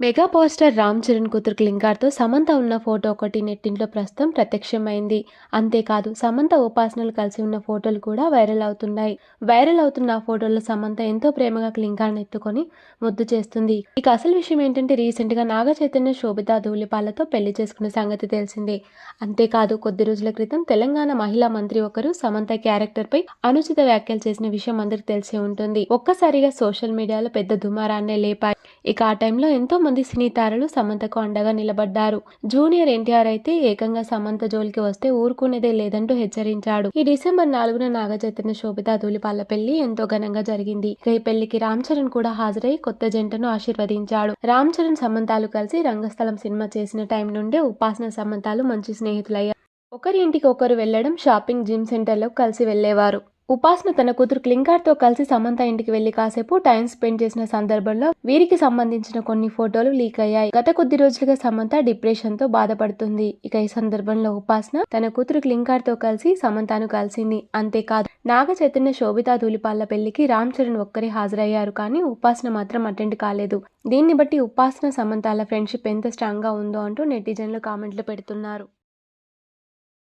Mega power star Ram Charan కూతురు క్లింకార్తో సమంత ఉన్న ఫోటో ఒకటి నెట్టింట్లో ప్రస్తుతం ప్రత్యక్షమైంది. అంతేకాదు సమంత ఉపాసనలు కలిసి ఉన్న ఫోటోలు కూడా వైరల్ అవుతున్నాయి. వైరల్ అవుతున్న ఆ ఫోటోల్లో సమంత ఎంతో ప్రేమగా క్లింకార్ని ఎత్తుకొని ముద్దు చేస్తుంది. ఇక అసలు విషయం ఏంటంటే రీసెంట్గా నాగ చైతన్య శోభిత ధూళిపాలతో పెళ్ళి చేసుకున్న సంగతి తెలిసిందే. అంతేకాదు కొద్ది రోజుల క్రితం తెలంగాణ మహిళా మంత్రి ఒకరు సమంత క్యారెక్టర్ పై అనుచిత వ్యాఖ్యలు చేసిన విషయం అందరికి తెలిసే ఉంటుంది. ఒక్కసారిగా సోషల్ మీడియాలో పెద్ద దుమారాన్నే లేపాయి. ఇక ఆ టైంలో ఎంతో మంది సినీ తారలు సమంతకు అండగా నిలబడ్డారు. జూనియర్ ఎన్టీఆర్ అయితే ఏకంగా సమంత జోలికి వస్తే ఊరుకునేదే లేదంటూ హెచ్చరించాడు. ఈ డిసెంబర్ నాలుగున నాగచైతన్య శోభిత ధూళిపాల పెళ్ళి ఎంతో ఘనంగా జరిగింది. ఇక ఈ పెళ్ళికి రామ్ చరణ్ కూడా హాజరై కొత్త జంటను ఆశీర్వదించాడు. రామ్ చరణ్ సమంతాలు కలిసి రంగస్థలం సినిమా చేసిన టైం నుండే ఉపాసన సమంతాలు మంచి స్నేహితులయ్యారు. ఒకరి ఇంటికి ఒకరు వెళ్ళడం షాపింగ్ జిమ్ సెంటర్లో కలిసి వెళ్ళేవారు ఉపాసన తన కూతురు క్లింకార్తో కలిసి సమంత ఇంటికి వెళ్ళి కాసేపు టైం స్పెండ్ చేసిన సందర్భంలో వీరికి సంబంధించిన కొన్ని ఫోటోలు లీక్ అయ్యాయి. గత కొద్ది రోజులుగా సమంత డిప్రెషన్తో బాధపడుతుంది. ఇక ఈ సందర్భంలో ఉపాసన తన కూతురు క్లింకార్తో కలిసి సమంతను కలిసింది. అంతేకాదు నాగ చైతన్య శోభితా ధూలిపాళ్ళ పెళ్ళికి రామ్ చరణ్ ఒక్కరే హాజరయ్యారు కానీ ఉపాసన మాత్రం అటెండ్ కాలేదు. దీన్ని బట్టి ఉపాసన సమంతాల ఫ్రెండ్షిప్ ఎంత స్ట్రాంగ్గా ఉందో అంటూ నెటిజన్లు కామెంట్లు పెడుతున్నారు.